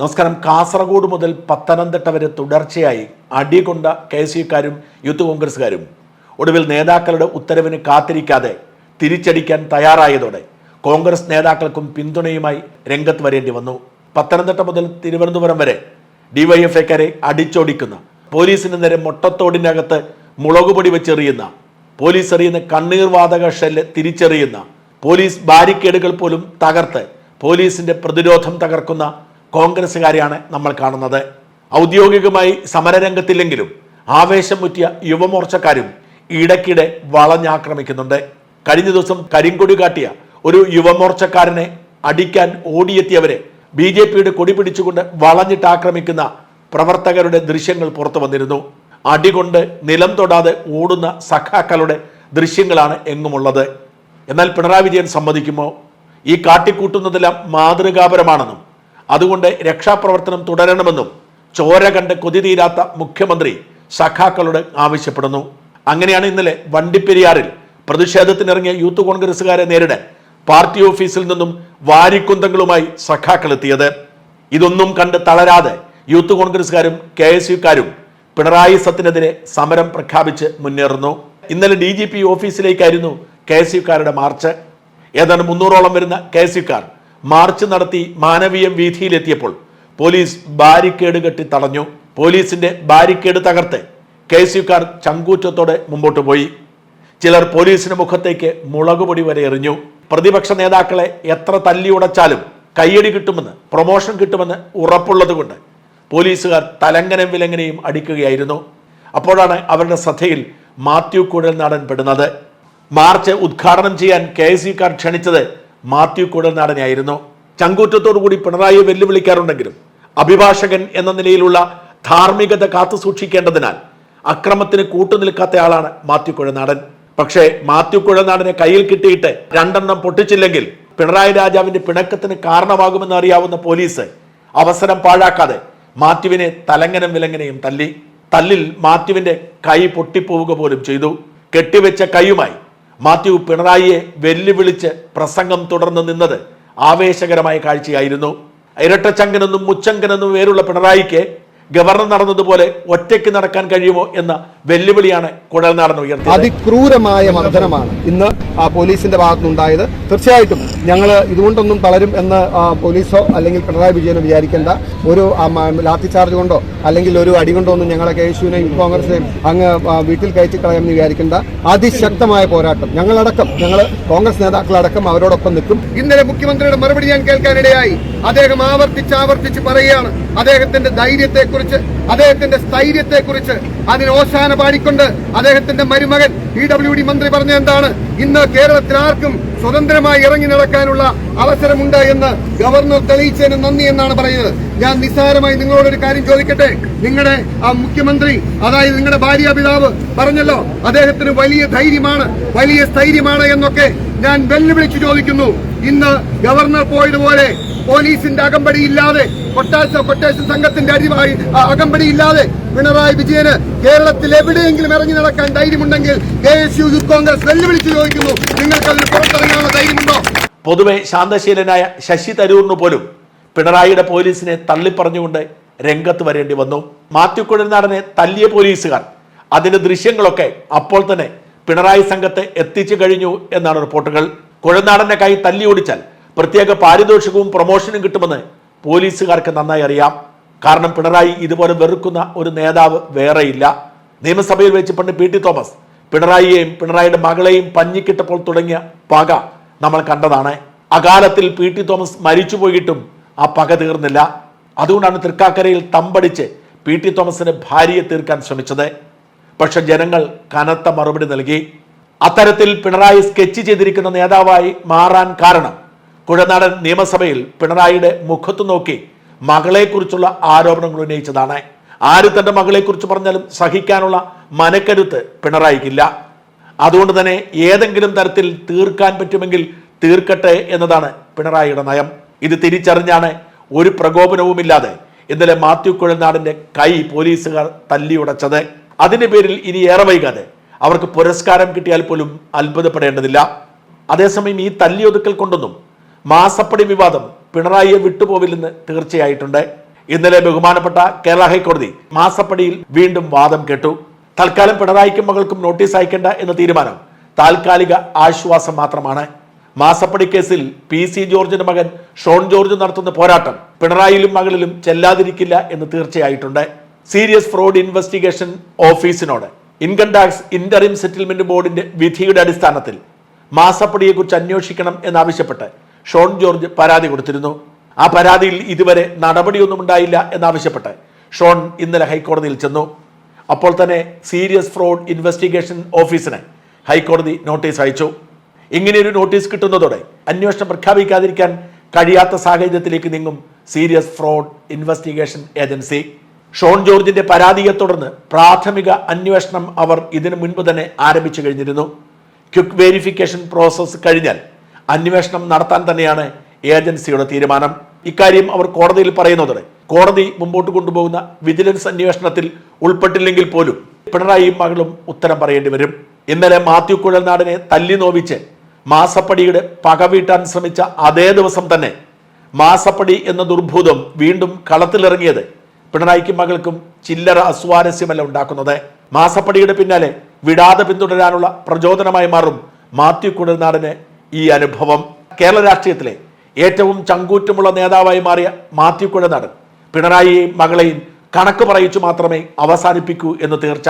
നമസ്കാരം. കാസർഗോഡ് മുതൽ പത്തനംതിട്ട വരെ തുടർച്ചയായി അടികൊണ്ട കെ എസ് യുക്കാരും യൂത്ത് കോൺഗ്രസ്സുകാരും. ഒടുവിൽ നേതാക്കളുടെ ഉത്തരവിന് കാത്തിരിക്കാതെ തിരിച്ചടിക്കാൻ തയ്യാറായതോടെ കോൺഗ്രസ് നേതാക്കൾക്കും പിന്തുണയുമായി രംഗത്ത് വരേണ്ടി വന്നു. പത്തനംതിട്ട മുതൽ തിരുവനന്തപുരം വരെ ഡിവൈഎഫ്ഐക്കാരെ അടിച്ചോടിക്കുന്ന പോലീസിന് നേരെ മുട്ടത്തോടിനകത്ത് മുളകുപൊടി വെച്ചെറിയുന്ന പോലീസ് എറിയുന്ന കണ്ണീർ വാതക ഷെല്ല് തിരിച്ചെറിയുന്ന പോലീസ് ബാരിക്കേഡുകൾ പോലും തകർത്ത് പോലീസിന്റെ പ്രതിരോധം തകർക്കുന്ന കോൺഗ്രസ്സുകാരെയാണ് നമ്മൾ കാണുന്നത്. ഔദ്യോഗികമായി സമരരംഗത്തില്ലെങ്കിലും ആവേശം മുറ്റിയ യുവമോർച്ചക്കാരും ഇടയ്ക്കിടെ വളഞ്ഞാക്രമിക്കുന്നുണ്ട്. കഴിഞ്ഞ ദിവസം കരിങ്കൊടി കാട്ടിയ ഒരു യുവമോർച്ചക്കാരനെ അടിക്കാൻ ഓടിയെത്തിയവരെ ബി ജെ പിയുടെ കൊടി പിടിച്ചുകൊണ്ട് വളഞ്ഞിട്ട് ആക്രമിക്കുന്ന പ്രവർത്തകരുടെ ദൃശ്യങ്ങൾ പുറത്തു വന്നിരുന്നു. അടികൊണ്ട് നിലം തൊടാതെ ഓടുന്ന സഖാക്കളുടെ ദൃശ്യങ്ങളാണ് എങ്ങുമുള്ളത്. എന്നാൽ പിണറായി വിജയൻ സമ്മതിക്കുമോ? ഈ കാട്ടിക്കൂട്ടുന്നതെല്ലാം മാതൃകാപരമാണെന്നും അതുകൊണ്ട് രക്ഷാപ്രവർത്തനം തുടരണമെന്നും ചോര കണ്ട് കൊതി തീരാത്ത മുഖ്യമന്ത്രി സഖാക്കളോട് ആവശ്യപ്പെടുന്നു. അങ്ങനെയാണ് ഇന്നലെ വണ്ടിപ്പെരിയാറിൽ പ്രതിഷേധത്തിനിറങ്ങിയ യൂത്ത് കോൺഗ്രസുകാരെ നേരിടാൻ പാർട്ടി ഓഫീസിൽ നിന്നും വാരിക്കുന്തങ്ങളുമായി സഖാക്കൾ എത്തിയത്. ഇതൊന്നും കണ്ട് തളരാതെ യൂത്ത് കോൺഗ്രസുകാരും കെ എസ് യുക്കാരും പിണറായി സത്തിനെതിരെ സമരം പ്രഖ്യാപിച്ച് മുന്നേറുന്നു. ഇന്നലെ ഡി ജി പി ഓഫീസിലേക്കായിരുന്നു കെ എസ് യുക്കാരുടെ മാർച്ച്. ഏതാണ്ട് മുന്നൂറോളം വരുന്ന കെ എസ് യുക്കാർ മാർച്ച് നടത്തി മാനവീയം വീഥിയിലെത്തിയപ്പോൾ പോലീസ് ബാരിക്കേഡ് കെട്ടി തടഞ്ഞു. പോലീസിന്റെ ബാരിക്കേഡ് തകർത്ത് കെ എസ് യുക്കാർ ചങ്കൂറ്റത്തോടെ മുമ്പോട്ട് പോയി. ചിലർ പോലീസിന് മുഖത്തേക്ക് മുളകുപൊടി വരെ എറിഞ്ഞു. പ്രതിപക്ഷ നേതാക്കളെ എത്ര തല്ലിയുടച്ചാലും കയ്യടി കിട്ടുമെന്ന് പ്രൊമോഷൻ കിട്ടുമെന്ന് ഉറപ്പുള്ളതുകൊണ്ട് പോലീസുകാർ തലങ്ങനം വിലങ്ങനെയും അടിക്കുകയായിരുന്നു. അപ്പോഴാണ് അവരുടെ ശ്രദ്ധയിൽ മാത്യു കുഴൽനാടൻ പെടുന്നത്. മാർച്ച് ഉദ്ഘാടനം ചെയ്യാൻ കെ എസ് യുക്കാർ ക്ഷണിച്ചത് മാത്യു കുഴൽനാടനെയായിരുന്നു ചങ്കൂറ്റത്തോടുകൂടി പിണറായിയെ വെല്ലുവിളിക്കാറുണ്ടെങ്കിലും അഭിഭാഷകൻ എന്ന നിലയിലുള്ള ധാർമ്മികത കാത്തു സൂക്ഷിക്കേണ്ടതിനാൽ അക്രമത്തിന് കൂട്ടുനിൽക്കാത്ത ആളാണ് മാത്യു കുഴനാടൻ. പക്ഷേ മാത്യു കുഴനാടനെ കയ്യിൽ കിട്ടിയിട്ട് രണ്ടെണ്ണം പൊട്ടിച്ചില്ലെങ്കിൽ പിണറായി രാജാവിന്റെ പിണക്കത്തിന് കാരണമാകുമെന്ന് അറിയാവുന്ന പോലീസ് അവസരം പാഴാക്കാതെ മാത്യുവിനെ തലങ്ങനം വിലങ്ങനെയും തല്ലി. തല്ലിൽ മാത്യുവിന്റെ കൈ പൊട്ടിപ്പോവുക പോലും ചെയ്തു. കെട്ടിവെച്ച കൈയുമായി മാത്യു പിണറായിയെ വെല്ലുവിളിച്ച് പ്രസംഗം തുടർന്ന് നിന്നത് ആവേശകരമായ കാഴ്ചയായിരുന്നു. ഇരട്ടച്ചങ്കനെന്നും മുച്ചങ്കനെന്നും പേരുള്ള പിണറായിക്ക് ഗവർണർ നടന്നതുപോലെ ഒറ്റയ്ക്ക് നടക്കാൻ കഴിയുമോ എന്ന വെല്ലുവിളിയാണ് കുഴൽനാടൻ ഉയർത്തിയത്. അതിക്രൂരമായ മർദ്ദനമാണ് ഇന്ന് ആ പോലീസിന്റെ ഭാഗത്തുനിന്നുണ്ടായത്. തീർച്ചയായിട്ടും ഞങ്ങൾ ഇതുകൊണ്ടൊന്നും തളരും എന്ന് പോലീസോ അല്ലെങ്കിൽ പിണറായി വിജയനോ വിചാരിക്കേണ്ട ഒരു ലാത്തി ചാർജ് കൊണ്ടോ അല്ലെങ്കിൽ ഒരു അടി കൊണ്ടോ ഒന്നും ഞങ്ങളെ കെ യുവിനെയും കോൺഗ്രസിനെയും അങ്ങ് വീട്ടിൽ കയറ്റി കളയാമെന്ന് വിചാരിക്കേണ്ട അതിശക്തമായ പോരാട്ടം. ഞങ്ങളടക്കം ഞങ്ങൾ കോൺഗ്രസ് നേതാക്കളടക്കം അവരോടൊപ്പം നിൽക്കും. ഇന്നലെ മുഖ്യമന്ത്രിയുടെ മറുപടി ഞാൻ കേൾക്കാനിടയായി. അദ്ദേഹം ആവർത്തിച്ച് ആവർത്തിച്ച് പറയുകയാണ്. അദ്ദേഹത്തിന്റെ ധൈര്യത്തെക്കുറിച്ച് അദ്ദേഹത്തിന്റെ സ്ഥൈര്യത്തെ കുറിച്ച് അതിന് ഓശാന പാടിക്കൊണ്ട് അദ്ദേഹത്തിന്റെ മരുമകൻ ഇ ഡബ്ല്യു ഡി മന്ത്രി പറഞ്ഞ എന്താണ്? ഇന്ന് കേരളത്തിൽ ആർക്കും സ്വതന്ത്രമായി ഇറങ്ങി നടക്കാനുള്ള അവസരമുണ്ട് എന്ന് ഗവർണർ തെളിയിച്ചതിന് നന്ദി എന്നാണ് പറയുന്നത്. ഞാൻ നിസ്സാരമായി നിങ്ങളോടൊരു കാര്യം ചോദിക്കട്ടെ? നിങ്ങളുടെ ആ മുഖ്യമന്ത്രി അതായത് നിങ്ങളുടെ ഭാര്യ പിതാവ് പറഞ്ഞല്ലോ അദ്ദേഹത്തിന് വലിയ ധൈര്യമാണ് വലിയ സ്ഥൈര്യമാണ് എന്നൊക്കെ ഞാൻ വെല്ലുവിളിച്ചു ചോദിക്കുന്നു. ഇന്ന് ഗവർണർ പോയതുപോലെ പോലീസിന്റെ അകമ്പടി ഇല്ലാതെ കൊട്ടാശ കൊട്ടേഷൻ സംഘത്തിന്റെ അടിവായി അകമ്പടി ഇല്ലാതെ പിണറായി വിജയന് കേരളത്തിൽ എവിടെയെങ്കിലും ഇറങ്ങി നടക്കാൻ ധൈര്യമുണ്ടെങ്കിൽ K S U youth Congress വെല്ലുവിളിച്ചു ചോദിക്കുന്നു. നിങ്ങൾക്ക് അതിന് പുറത്തിറങ്ങാനുള്ള ധൈര്യമുണ്ടോ? പൊതുവെ ശാന്തശീലനായ ശശി തരൂറിന് പോലും പിണറായിയുടെ പോലീസിനെ തള്ളിപ്പറഞ്ഞുകൊണ്ട് രംഗത്ത് വരേണ്ടി വന്നു. മാത്യു കുഴൽനാടനെ തല്ലിയ പോലീസുകാർ അതിന്റെ ദൃശ്യങ്ങളൊക്കെ അപ്പോൾ തന്നെ പിണറായി സംഘത്തെ എത്തിച്ചു കഴിഞ്ഞു എന്നാണ് റിപ്പോർട്ടുകൾ. കുഴൽനാടന്റെ കൈ തല്ലി ഓടിച്ചാൽ പ്രത്യേക പാരിതോഷികവും പ്രൊമോഷനും കിട്ടുമെന്ന് പോലീസുകാർക്ക് നന്നായി അറിയാം. കാരണം പിണറായി ഇതുപോലെ വെറുക്കുന്ന ഒരു നേതാവ് വേറെയില്ല. നിയമസഭയിൽ വെച്ച് പണ്ട് പി ടി തോമസ് പിണറായിയെയും പിണറായിയുടെ മകളെയും പഞ്ഞിക്കിട്ടപ്പോൾ തുടങ്ങിയ പക നമ്മൾ കണ്ടതാണ്. അകാലത്തിൽ പി ടി തോമസ് മരിച്ചുപോയിട്ടും ആ പക തീർന്നില്ല. അതുകൊണ്ടാണ് തൃക്കാക്കരയിൽ തമ്പടിച്ച് പി ടി തോമസിന് ഭാര്യയെ തീർക്കാൻ ശ്രമിച്ചത്. പക്ഷെ ജനങ്ങൾ കനത്ത മറുപടി നൽകി. അത്തരത്തിൽ പിണറായി സ്കെച്ച് ചെയ്തിരിക്കുന്ന നേതാവായി മാറാൻ കാരണം കുഴനാടൻ നിയമസഭയിൽ പിണറായിയുടെ മുഖത്തു നോക്കി മകളെക്കുറിച്ചുള്ള ആരോപണങ്ങൾ ഉന്നയിച്ചതാണ്. ആര് തന്റെ മകളെക്കുറിച്ച് പറഞ്ഞാലും സഹിക്കാനുള്ള മനക്കരുത്ത് പിണറായിക്കില്ല. അതുകൊണ്ട് തന്നെ ഏതെങ്കിലും തരത്തിൽ തീർക്കാൻ പറ്റുമെങ്കിൽ തീർക്കട്ടെ എന്നതാണ് പിണറായിയുടെ നയം. ഇത് തിരിച്ചറിഞ്ഞാണ് ഒരു പ്രകോപനവുമില്ലാതെ ഇന്നലെ മാത്യു കുഴൽനാടിന്റെ കൈ പോലീസുകാർ തല്ലിയുടച്ചത്. അതിന്റെ പേരിൽ ഇനി ഏറെ വൈകാതെ അവർക്ക് പുരസ്കാരം കിട്ടിയാൽ പോലും അത്ഭുതപ്പെടേണ്ടതില്ല. അതേസമയം ഈ തല്ലിയൊതുക്കൽ കൊണ്ടൊന്നും മാസപ്പടി വിവാദം പിണറായിയെ വിട്ടുപോവില്ലെന്ന് തീർച്ചയായിട്ടുണ്ട്. ഇന്നലെ ബഹുമാനപ്പെട്ട കേരള ഹൈക്കോടതി മാസപ്പടിയിൽ വീണ്ടും വാദം കേട്ടു. തൽക്കാലം പിണറായിക്കും മകൾക്കും നോട്ടീസ് അയക്കേണ്ട എന്ന തീരുമാനം താൽക്കാലിക ആശ്വാസം മാത്രമാണ്. മാസപ്പടി കേസിൽ പി സി ജോർജിന്റെ മകൻ ഷോൺ ജോർജ് നടത്തുന്ന പോരാട്ടം പിണറായിയിലും മകളിലും ചെല്ലാതിരിക്കില്ല എന്ന് തീർച്ചയായിട്ടുണ്ട്. സീരിയസ് ഫ്രോഡ് ഇൻവെസ്റ്റിഗേഷൻ ഓഫീസിനോട് ഇൻകം ടാക്സ് ഇന്ററിം സെറ്റിൽമെന്റ് ബോർഡിന്റെ വിധിയുടെ അടിസ്ഥാനത്തിൽ മാസപ്പടിയെക്കുറിച്ച് അന്വേഷിക്കണം എന്നാവശ്യപ്പെട്ട് ഷോൺ ജോർജ് പരാതി കൊടുത്തിരുന്നു. ആ പരാതിയിൽ ഇതുവരെ നടപടിയൊന്നും ഉണ്ടായില്ല എന്നാവശ്യപ്പെട്ട് ഷോൺ ഇന്നലെ ഹൈക്കോടതിയിൽ ചെന്നു. അപ്പോൾ തന്നെ സീരിയസ് ഫ്രോഡ് ഇൻവെസ്റ്റിഗേഷൻ ഓഫീസിന് ഹൈക്കോടതി നോട്ടീസ് അയച്ചു. ഇങ്ങനെയൊരു നോട്ടീസ് കിട്ടുന്നതോടെ അന്വേഷണം പ്രഖ്യാപിക്കാതിരിക്കാൻ കഴിയാത്ത സാഹചര്യത്തിലേക്ക് നീങ്ങും serious fraud investigation agency. Shone ജോർജിന്റെ പരാതിയെ തുടർന്ന് പ്രാഥമിക അന്വേഷണം അവർ ഇതിനു മുൻപ് തന്നെ ആരംഭിച്ചു കഴിഞ്ഞിരുന്നു. ക്വിക്ക് വെരിഫിക്കേഷൻ പ്രോസസ്സ് കഴിഞ്ഞാൽ അന്വേഷണം നടത്താൻ തന്നെയാണ് ഏജൻസിയുടെ തീരുമാനം. ഇക്കാര്യം അവർ കോടതിയിൽ പറയുന്നതോടെ കോടതി മുമ്പോട്ട് കൊണ്ടുപോകുന്ന വിജിലൻസ് അന്വേഷണത്തിൽ ഉൾപ്പെട്ടില്ലെങ്കിൽ പോലും പിണറായിയും മകളും ഉത്തരം പറയേണ്ടി വരും. ഇന്നലെ മാത്യു കുഴൽനാടിനെ തല്ലി നോവിച്ച് മാസപ്പടിയുടെ പക വീട്ടാൻ ശ്രമിച്ച അതേ ദിവസം തന്നെ മാസപ്പടി എന്ന ദുർഭൂതം വീണ്ടും കളത്തിലിറങ്ങിയത് പിണറായിക്കും മകൾക്കും ചില്ലറ അസ്വാരസ്യമല്ല ഉണ്ടാക്കുന്നത്. മാസപ്പടിയുടെ പിന്നാലെ വിടാതെ പിന്തുടരാനുള്ള പ്രചോദനമായി മാറും മാത്യു കുടനാടന് ഈ അനുഭവം. കേരള രാഷ്ട്രീയത്തിലെ ഏറ്റവും ചങ്കൂറ്റമുള്ള നേതാവായി മാറിയ മാത്യു കുടനാടൻ പിണറായിയെയും മകളെയും കണക്ക് പറയിച്ചു മാത്രമേ അവസാനിപ്പിക്കൂ എന്ന് തീർച്ച.